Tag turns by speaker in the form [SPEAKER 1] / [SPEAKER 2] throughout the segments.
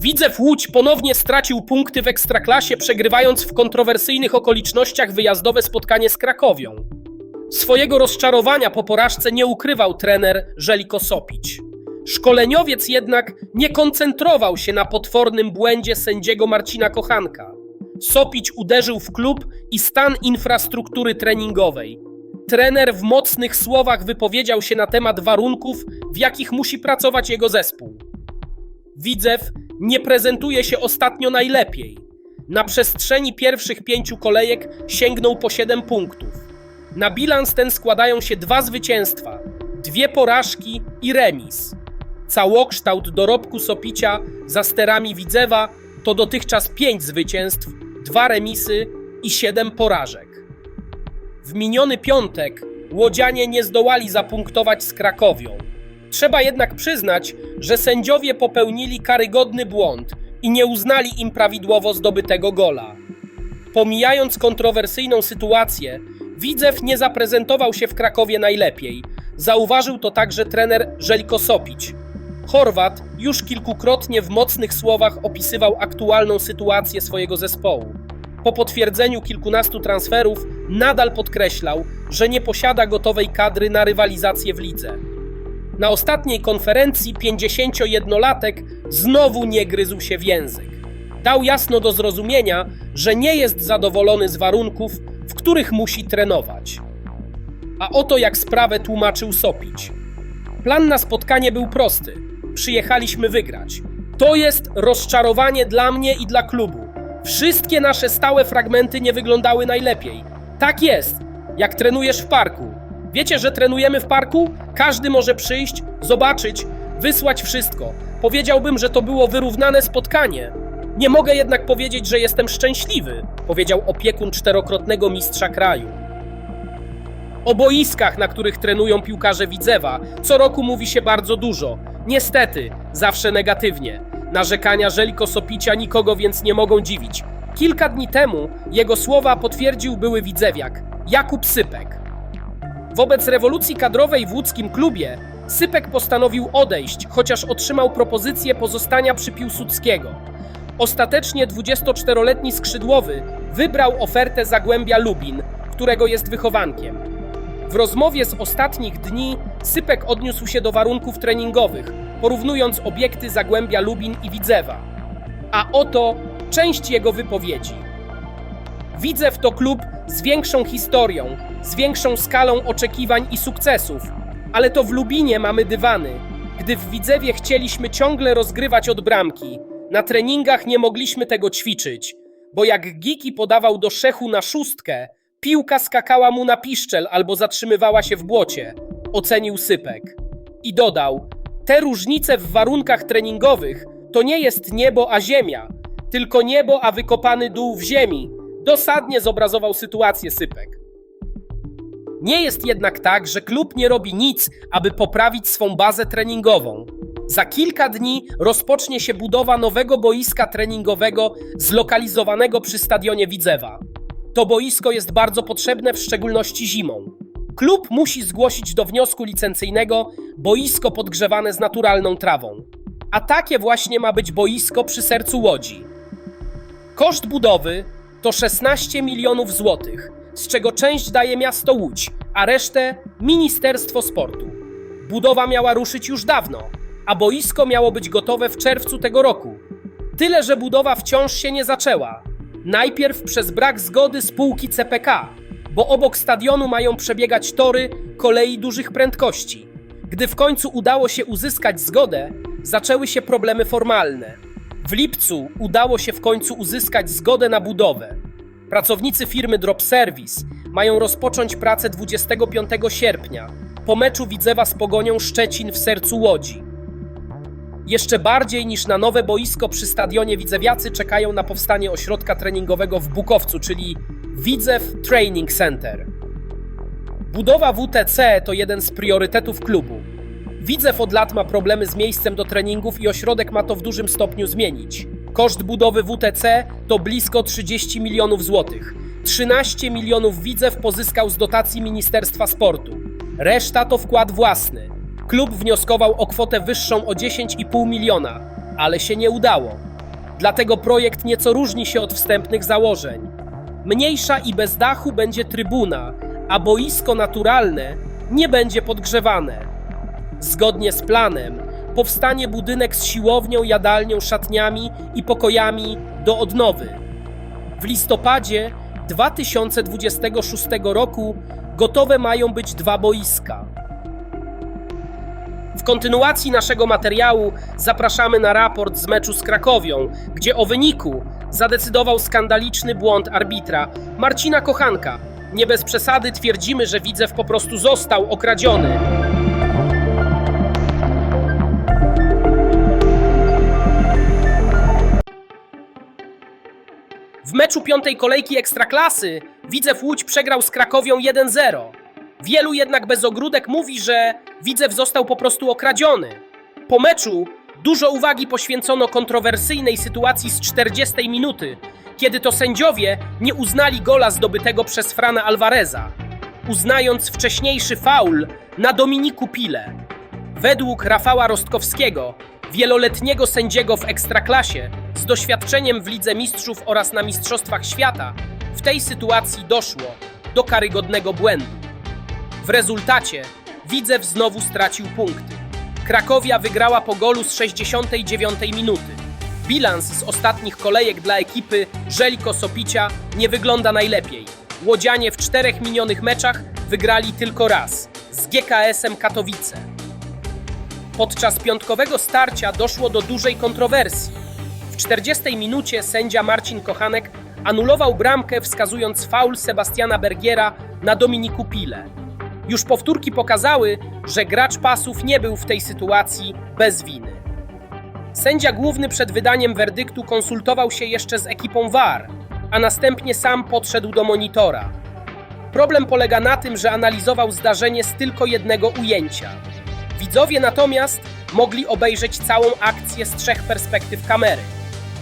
[SPEAKER 1] Widzew Łódź ponownie stracił punkty w Ekstraklasie, przegrywając w kontrowersyjnych okolicznościach wyjazdowe spotkanie z Krakowią. Swojego rozczarowania po porażce nie ukrywał trener Żeliko Sopić. Szkoleniowiec jednak nie koncentrował się na potwornym błędzie sędziego Marcina Kochanka. Sopić uderzył w klub i stan infrastruktury treningowej. Trener w mocnych słowach wypowiedział się na temat warunków, w jakich musi pracować jego zespół. Widzew nie prezentuje się ostatnio najlepiej. Na przestrzeni pierwszych pięciu kolejek sięgnął po 7 punktów. Na bilans ten składają się dwa zwycięstwa, dwie porażki i remis. Całokształt dorobku Sopicia za sterami Widzewa to dotychczas pięć zwycięstw, dwa remisy i siedem porażek. W miniony piątek łodzianie nie zdołali zapunktować z Krakowią. Trzeba jednak przyznać, że sędziowie popełnili karygodny błąd i nie uznali im prawidłowo zdobytego gola. Pomijając kontrowersyjną sytuację, Widzew nie zaprezentował się w Krakowie najlepiej. Zauważył to także trener Żeljko Sopić. Chorwat już kilkukrotnie w mocnych słowach opisywał aktualną sytuację swojego zespołu. Po potwierdzeniu kilkunastu transferów nadal podkreślał, że nie posiada gotowej kadry na rywalizację w lidze. Na ostatniej konferencji 51-latek znowu nie gryzł się w język. Dał jasno do zrozumienia, że nie jest zadowolony z warunków, w których musi trenować. A oto jak sprawę tłumaczył Sopić. Plan na spotkanie był prosty. Przyjechaliśmy wygrać. To jest rozczarowanie dla mnie i dla klubu. Wszystkie nasze stałe fragmenty nie wyglądały najlepiej. Tak jest, jak trenujesz w parku. Wiecie, że trenujemy w parku? Każdy może przyjść, zobaczyć, wysłać wszystko. Powiedziałbym, że to było wyrównane spotkanie. Nie mogę jednak powiedzieć, że jestem szczęśliwy, powiedział opiekun czterokrotnego mistrza kraju. O boiskach, na których trenują piłkarze Widzewa, co roku mówi się bardzo dużo. Niestety, zawsze negatywnie. Narzekania Żeliko Sopicia nikogo więc nie mogą dziwić. Kilka dni temu jego słowa potwierdził były Widzewiak, Jakub Sypek. Wobec rewolucji kadrowej w łódzkim klubie Sypek postanowił odejść, chociaż otrzymał propozycję pozostania przy Piłsudskiego. Ostatecznie 24-letni skrzydłowy wybrał ofertę Zagłębia Lubin, którego jest wychowankiem. W rozmowie z ostatnich dni Sypek odniósł się do warunków treningowych, porównując obiekty Zagłębia Lubin i Widzewa. A oto część jego wypowiedzi. Widzew to klub z większą historią, z większą skalą oczekiwań i sukcesów, ale to w Lubinie mamy dywany. Gdy w Widzewie chcieliśmy ciągle rozgrywać od bramki, na treningach nie mogliśmy tego ćwiczyć, bo jak Giki podawał do szechu na szóstkę, piłka skakała mu na piszczel albo zatrzymywała się w błocie, ocenił Sypek. I dodał, te różnice w warunkach treningowych to nie jest niebo a ziemia, tylko niebo a wykopany dół w ziemi. Dosadnie zobrazował sytuację Sypek. Nie jest jednak tak, że klub nie robi nic, aby poprawić swą bazę treningową. Za kilka dni rozpocznie się budowa nowego boiska treningowego zlokalizowanego przy stadionie Widzewa. To boisko jest bardzo potrzebne, w szczególności zimą. Klub musi zgłosić do wniosku licencyjnego boisko podgrzewane z naturalną trawą. A takie właśnie ma być boisko przy sercu Łodzi. Koszt budowy to 16 milionów złotych, z czego część daje miasto Łódź, a resztę Ministerstwo Sportu. Budowa miała ruszyć już dawno, a boisko miało być gotowe w czerwcu tego roku. Tyle, że budowa wciąż się nie zaczęła. Najpierw przez brak zgody spółki CPK, bo obok stadionu mają przebiegać tory kolei dużych prędkości. Gdy w końcu udało się uzyskać zgodę, zaczęły się problemy formalne. W lipcu udało się w końcu uzyskać zgodę na budowę. Pracownicy firmy Drop Service mają rozpocząć pracę 25 sierpnia, po meczu Widzewa z Pogonią Szczecin w sercu Łodzi. Jeszcze bardziej niż na nowe boisko przy stadionie Widzewiacy czekają na powstanie ośrodka treningowego w Bukowcu, czyli Widzew Training Center. Budowa WTC to jeden z priorytetów klubu. Widzew od lat ma problemy z miejscem do treningów i ośrodek ma to w dużym stopniu zmienić. Koszt budowy WTC to blisko 30 milionów złotych. 13 milionów Widzew pozyskał z dotacji Ministerstwa Sportu. Reszta to wkład własny. Klub wnioskował o kwotę wyższą o 10,5 miliona, ale się nie udało. Dlatego projekt nieco różni się od wstępnych założeń. Mniejsza i bez dachu będzie trybuna, a boisko naturalne nie będzie podgrzewane. Zgodnie z planem powstanie budynek z siłownią, jadalnią, szatniami i pokojami do odnowy. W listopadzie 2026 roku gotowe mają być dwa boiska. W kontynuacji naszego materiału zapraszamy na raport z meczu z Krakowią, gdzie o wyniku zadecydował skandaliczny błąd arbitra Marcina Kochanka. Nie bez przesady twierdzimy, że Widzew po prostu został okradziony. W meczu piątej kolejki Ekstraklasy Widzew Łódź przegrał z Krakowią 1-0. Wielu jednak bez ogródek mówi, że Widzew został po prostu okradziony. Po meczu dużo uwagi poświęcono kontrowersyjnej sytuacji z 40 minuty, kiedy to sędziowie nie uznali gola zdobytego przez Frana Alvareza, uznając wcześniejszy faul na Dominiku Pile. Według Rafała Rostkowskiego, wieloletniego sędziego w Ekstraklasie, z doświadczeniem w Lidze Mistrzów oraz na Mistrzostwach Świata, w tej sytuacji doszło do karygodnego błędu. W rezultacie Widzew znowu stracił punkty. Krakowia wygrała po golu z 69 minuty. Bilans z ostatnich kolejek dla ekipy Żeliko Sopicia nie wygląda najlepiej. Łodzianie w czterech minionych meczach wygrali tylko raz z GKS-em Katowice. Podczas piątkowego starcia doszło do dużej kontrowersji. W 40 minucie sędzia Marcin Kochanek anulował bramkę, wskazując faul Sebastiana Bergiera na Dominiku Pile. Już powtórki pokazały, że gracz pasów nie był w tej sytuacji bez winy. Sędzia główny przed wydaniem werdyktu konsultował się jeszcze z ekipą VAR, a następnie sam podszedł do monitora. Problem polega na tym, że analizował zdarzenie z tylko jednego ujęcia. Widzowie natomiast mogli obejrzeć całą akcję z trzech perspektyw kamery.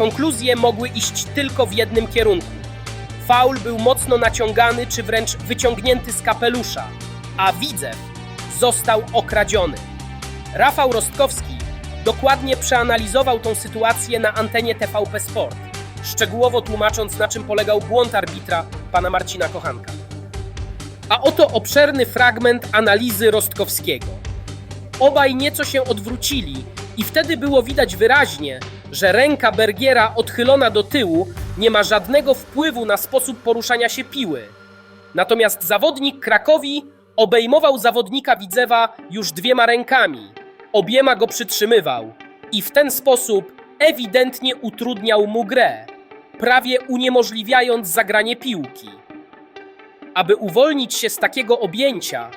[SPEAKER 1] Konkluzje mogły iść tylko w jednym kierunku. Faul był mocno naciągany czy wręcz wyciągnięty z kapelusza, a widzew został okradziony. Rafał Rostkowski dokładnie przeanalizował tą sytuację na antenie TVP Sport, szczegółowo tłumacząc na czym polegał błąd arbitra pana Marcina Kochanka. A oto obszerny fragment analizy Rostkowskiego. Obaj nieco się odwrócili i wtedy było widać wyraźnie, że ręka Bergiera odchylona do tyłu nie ma żadnego wpływu na sposób poruszania się piły. Natomiast zawodnik Krakowi obejmował zawodnika Widzewa już dwiema rękami. Obiema go przytrzymywał i w ten sposób ewidentnie utrudniał mu grę, prawie uniemożliwiając zagranie piłki. Aby uwolnić się z takiego objęcia,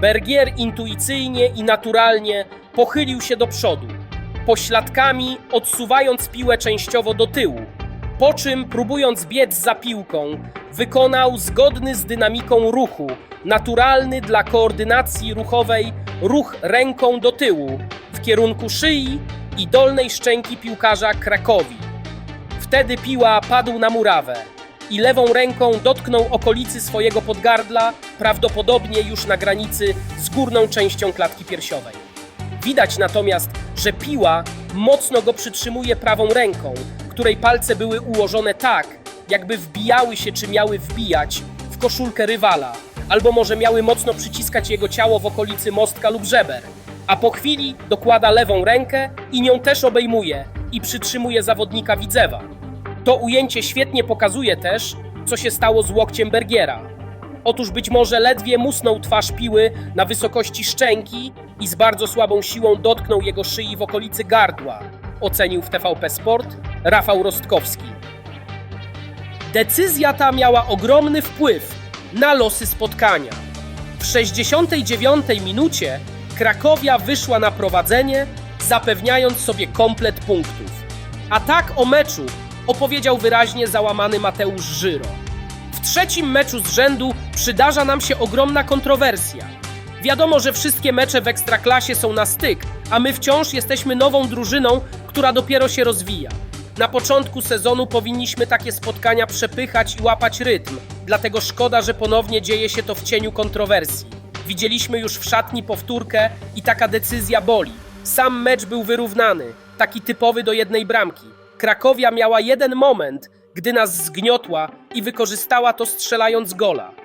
[SPEAKER 1] Bergier intuicyjnie i naturalnie pochylił się do przodu, pośladkami odsuwając piłę częściowo do tyłu, po czym próbując biec za piłką, wykonał zgodny z dynamiką ruchu, naturalny dla koordynacji ruchowej ruch ręką do tyłu w kierunku szyi i dolnej szczęki piłkarza Krakowi. Wtedy piła padł na murawę i lewą ręką dotknął okolicy swojego podgardla, prawdopodobnie już na granicy z górną częścią klatki piersiowej. Widać natomiast, że piła mocno go przytrzymuje prawą ręką, której palce były ułożone tak, jakby wbijały się czy miały wbijać w koszulkę rywala, albo może miały mocno przyciskać jego ciało w okolicy mostka lub żeber. A po chwili dokłada lewą rękę i nią też obejmuje i przytrzymuje zawodnika Widzewa. To ujęcie świetnie pokazuje też, co się stało z łokciem Bergiera. Otóż być może ledwie musnął twarz piły na wysokości szczęki i z bardzo słabą siłą dotknął jego szyi w okolicy gardła, ocenił w TVP Sport Rafał Rostkowski. Decyzja ta miała ogromny wpływ na losy spotkania. W 69 minucie Krakowia wyszła na prowadzenie, zapewniając sobie komplet punktów. A tak o meczu opowiedział wyraźnie załamany Mateusz Żyro. W trzecim meczu z rzędu przydarza nam się ogromna kontrowersja. Wiadomo, że wszystkie mecze w ekstraklasie są na styk, a my wciąż jesteśmy nową drużyną, która dopiero się rozwija. Na początku sezonu powinniśmy takie spotkania przepychać i łapać rytm, dlatego szkoda, że ponownie dzieje się to w cieniu kontrowersji. Widzieliśmy już w szatni powtórkę i taka decyzja boli. Sam mecz był wyrównany, taki typowy do jednej bramki. Krakowia miała jeden moment, gdy nas zgniotła i wykorzystała to strzelając gola.